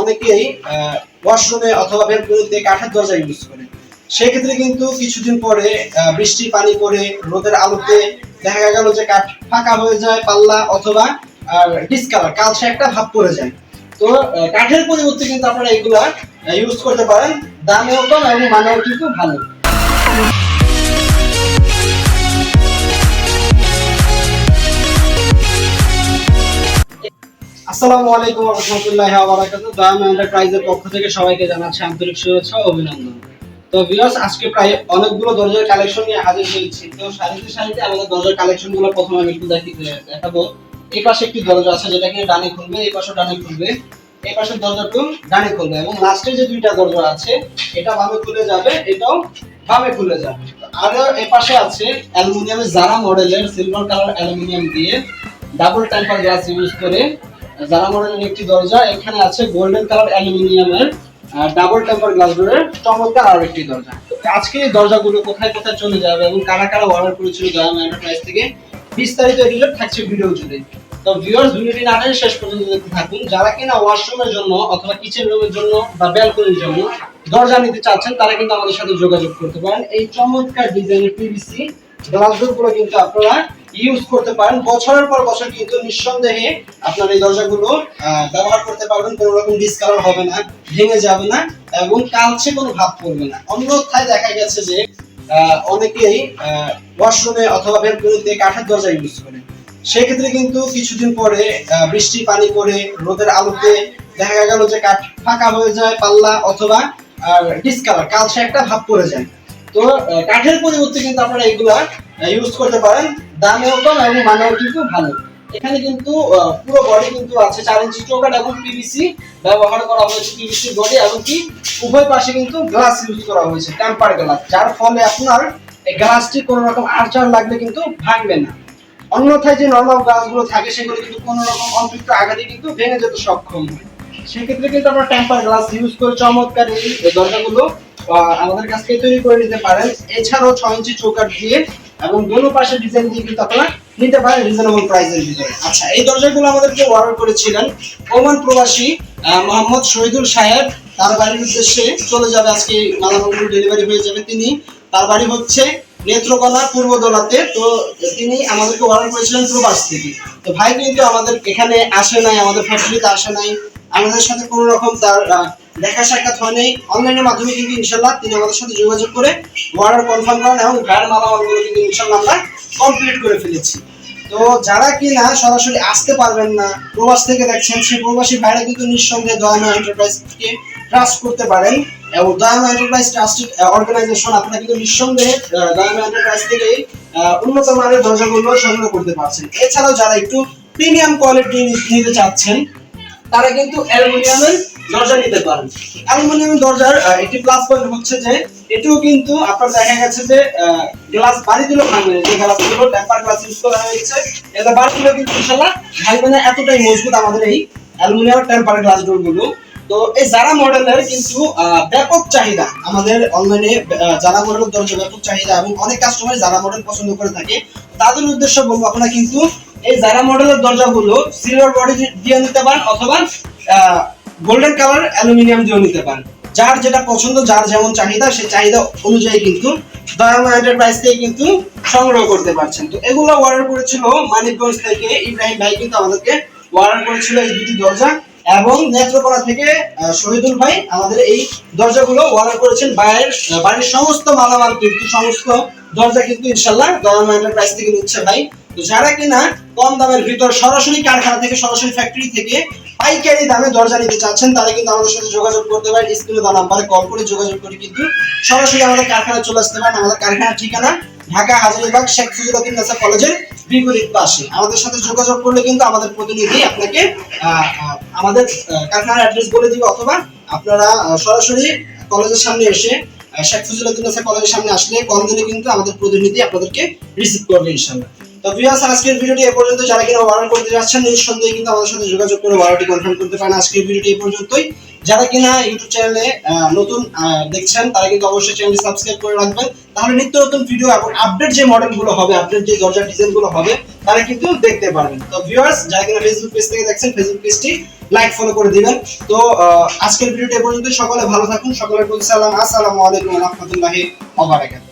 অনেকেই ওয়াশরুমে অথবা বেলকনিতে কাঠের দরজা ইউজ করে। সেক্ষেত্রে কিন্তু কিছুদিন পরে বৃষ্টি, পানি পরে রোদের আলোতে দেখা গেল যে কাঠ ফাঁকা হয়ে যায়, পাল্লা অথবা ডিসকালার কালচে একটা ভাব পড়ে যায়। তো কাঠের পরিবর্তে কিন্তু আপনারা এগুলা ইউজ করতে পারেন। দামেও কম এবং মানেও কিন্তু ভালো। আসসালামু আলাইকুম রহমতুল্লাহি ওয়া বারাকাতুহু। দাম এন্টারপ্রাইজের পক্ষ থেকে সবাইকে জানাচ্ছি আন্তরিক শুভেচ্ছা অভিনন্দন। তো ভিউয়ার্স, আজকে প্রায় অনেকগুলো দরজার কালেকশন নিয়ে হাজির হয়েছি। তো সারিতে সারিতে আমাদের দরজার কালেকশনগুলো প্রথমে আমি একটু দেখি দেখাবো। এই পাশে একটি দরজা আছে, যেটা কিনা ডানে খুলবে, এই পাশে ডানে খুলবে। এই পাশের দরজাটা ডানে খুলবে এবং লাস্টে যে দুইটা দরজা আছে, এটা বামে খুলে যাবে, এটাও বামে খুলে যাবে। আর এই পাশে আছে অ্যালুমিনিয়ামের জারা মডেলের সিলভার কালার অ্যালুমিনিয়াম দিয়ে ডাবল টেম্পার গ্লাস ইউজ করে জারা মডেলের একটি দরজা, এখানে আছে গোল্ডেন কালার অ্যালুমিনিয়ামের ডাবল টেম্পার গ্লাস ডোরের চমৎকার একটি দরজা। আজকে এই দরজাগুলো কোথায় কোথায় চলে যাবে এবং কারা কারা অর্ডার করেছিল এন্টারপ্রাইজ থেকে, বিস্তারিত এগুলো থাকছে ভিডিও জুড়ে। তো ভিউয়ার্স ভিডিওটি না শেষ পর্যন্ত দেখতে থাকুন। যারা কিনা ওয়াশরুমের জন্য অথবা কিচেন রুমের জন্য বা ব্যালকনির জন্য দরজা নিতে চাচ্ছেন, তারা কিন্তু আমাদের সাথে যোগাযোগ করতে পারেন। এই চমৎকার ডিজাইনের পিভিসি গ্লাস ডোরগুলো কিন্তু আপনারা ইউজ করতে পারেন। বছরের পর বছর কিন্তু নিঃসন্দেহে আপনার এই দরজাগুলো ব্যবহার করতে পারবেন। কোনো রকম ডিসকালার হবে না, ভেঙে যাবে না এবং কালচে কোনো ভাব পড়বে না। অন্যথায় দেখা গেছে যে অনেকেই ওয়াশরুমে অথবা বেলকনিতে কাঠের দরজা ইউজ করে। সেক্ষেত্রে কিন্তু কিছুদিন পরে বৃষ্টি, পানি পরে রোদের আলোতে দেখা গেল যে কাঠ ফাঁকা হয়ে যায়, পাল্লা অথবা ডিসকালার কালচে একটা ভাব পড়ে যায়। তো কাঠের পরিবর্তে কিন্তু আপনারা এগুলা ইউজ করতে পারেন। দামেও কম এবং মানেও কিন্তু ভালো। এখানে কিন্তু পুরো বডি কিন্তু আছে। চার ইঞ্চি চৌকাট এবং পিভিসি ব্যবহার করা হয়েছে পিভিসি বডি এবং কি উভয় পাশে কিন্তু গ্লাস ইউজ করা হয়েছে টেম্পার গ্লাস যার ফলে আপনার এই গ্লাসটি কোনো রকম আর্চার লাগলে কিন্তু ভাঙবে না। অন্যথায় যে নর্মাল গ্লাসগুলো থাকে, সেগুলো কিন্তু কোনো রকম অতিরিক্ত আঘাতে কিন্তু ভেঙে যেতে সক্ষম সেক্ষেত্রে কিন্তু আমরা টেম্পার গ্লাস ইউজ করে। চমৎকার এই দরজাগুলো আমাদের কাছ থেকে তৈরি করে নিতে পারেন। এছাড়াও ছয় ইঞ্চি চৌকাট দিয়ে এবং দোনো পাশে ডিজাইন দিয়ে কিন্তু আপনারা নিতে পারেন রিজনেবল প্রাইসের ভিতরে। আচ্ছা এই দরজাগুলো আমাদেরকে অর্ডার করেছিলেন ওমান প্রবাসী মোহাম্মদ শহীদুল সাহেব। তার বাড়ির উদ্দেশ্যে চলে যাবে আজকে, মালামালগুলো ডেলিভারি হয়ে যাবে। তিনি, তার বাড়ি হচ্ছে নেত্রকোনা পূর্ব দোলাতে তো তিনি আমাদেরকে অর্ডার করেছিলেন প্রবাস থেকে। তো ভাই কিন্তু আমাদের এখানে আসে নাই, আমাদের ফ্যাক্টরিতে আসে নাই। আমাদের সাথে কোনো রকম তার দেখা সাক্ষাৎ হয় নাই। অনলাইনের মাধ্যমে কিন্তু ইনশাল্লাহ তিনি আমাদের সাথে যোগাযোগ করে অর্ডার কনফার্ম করেন এবং গায়ের মালামালগুলো কিন্তু ইনশাল্লাহ আমরা কমপ্লিট করে ফেলেছি। তো যারা কিনা সরাসরি আসতে পারবেন না, প্রবাস থেকে দেখছেন, সেই প্রবাসী ভাইরা কিন্তু নিঃসন্দেহে দয়ামা এন্টারপ্রাইজকে ট্রাস্ট করতে পারেন। এবং দয়ামা এন্টারপ্রাইজ ট্রাস্টেড অর্গানাইজেশন আপনারা কিন্তু নিঃসন্দেহে দয়ামা এন্টারপ্রাইজ থেকে উন্নত মানের দরজাগুলো সংগ্রহ করতে পারছেন। এছাড়াও যারা একটু প্রিমিয়াম কোয়ালিটি নিতে চাচ্ছেন, তারা কিন্তু অ্যালুমিনিয়ামের দরজা নিতে পারেন। অ্যালুমিনিয়ামের দরজার একটি প্লাস পয়েন্ট হচ্ছে যে, এটিও কিন্তু আপনার দেখা গেছে যে গ্লাস বাড়ি দিলেও ভাঙবে যে গ্লাসগুলো গ্লাস ইউজ করা হয়েছে বাড়ি দিলেও কিন্তু ইনশাল্লাহ ভাঙবে না। এতটাই মজবুত আমাদের এই অ্যালুমিনিয়াম গ্লাস ডোরগুলো। তো এই মডেলের কিন্তু ব্যাপক চাহিদা, আমাদের অনলাইনে যারা মডেলের দরজা ব্যাপক চাহিদা এবং অনেক কাস্টমার যারা মডেল পছন্দ করে থাকে, তাদের উদ্দেশ্য বলব আপনারা কিন্তু এই যারা মডেলের দরজাগুলো সিলভার বডি দিয়ে নিতে পারেন অথবা গোল্ডেন কালার অ্যালুমিনিয়াম দিয়েও নিতে পারেন। যার যেটা পছন্দ, যার যেমন চাহিদা সেই চাহিদা অনুযায়ী কিন্তু এন্টারপ্রাইজ থেকে কিন্তু সংগ্রহ করতে পারছেন। তো এগুলো অর্ডার করেছিল মানিকগঞ্জ থেকে ইব্রাহিম ভাই কিন্তু আমাদেরকে অর্ডার করেছিল এই দুটি দরজা এবং নেত্রকোনা থেকে শহীদুল ভাই আমাদের এই দরজাগুলো অর্ডার করেছেন। বাইরের বাড়ির সমস্ত মালামাল কিন্তু, সমস্ত দরজা কিন্তু ইনশাল্লাহ দয়ামা এন্টারপ্রাইজ থেকে নিচ্ছে ভাই। যারা কিনা কম দামের ভিতর সরাসরি কারখানা থেকে, সরাসরি ফ্যাক্টরি থেকে পাইকারি দামে দরজা নিতে চাচ্ছেন, তারা কিন্তু আমাদের সাথে যোগাযোগ করতে পারেন। স্ক্রিনে দেওয়া নাম্বারে কল করে যোগাযোগ করে কিন্তু সরাসরি আমাদের কারখানায় চলে আসতে পারেন। আমাদের কারখানার ঠিকানা ঢাকা হাজারীবাগ, শেখ ফজিলুদ্দিন নাসা কলেজের বিপরীত পাশে। আমাদের সাথে যোগাযোগ করলে কিন্তু আমাদের প্রতিনিধি আপনাকে আমাদের কারখানার অ্যাড্রেস বলে দিবে অথবা আপনারা সরাসরি কলেজের সামনে এসে শেখ ফজিলুদ্দিন নাসা কলেজের সামনে আসলে কল দিলে কিন্তু আমাদের প্রতিনিধি আপনাদেরকে রিসিভ করবে ইনশাল্লাহ তো ভিউয়ার্স আজকের ভিডিওটি এ পর্যন্ত। যারা কিনা অর্ডার করতে যাচ্ছেন, নিঃসন্দেহে কিন্তু আমাদের সাথে যোগাযোগ করে অর্ডারটি কনফার্ম করতে পারেন। আজকের ভিডিওটি এই পর্যন্তই। যারা কিনা ইউটিউব চ্যানেলে নতুন দেখছেন, তারা কিন্তু অবশ্যই চ্যানেলটি সাবস্ক্রাইব করে রাখবেন। তাহলে নিত্য নতুন ভিডিও এবং আপডেট যে মডেলগুলো হবে আপডেট যে দরজার ডিজাইনগুলো হবে, তারা কিন্তু দেখতে পারবেন। তো ভিউয়ার্স যারা কিনা ফেসবুক পেজ থেকে দেখছেন ফেসবুক পেজটি লাইক ফলো করে দিবেন। তো আজকের ভিডিওটি এ পর্যন্ত সকলে ভালো থাকুন। সকলের প্রতি সালাম। আসসালামু আলাইকুম রহমতুল্লাহি ওয়া বারাকাতুহু।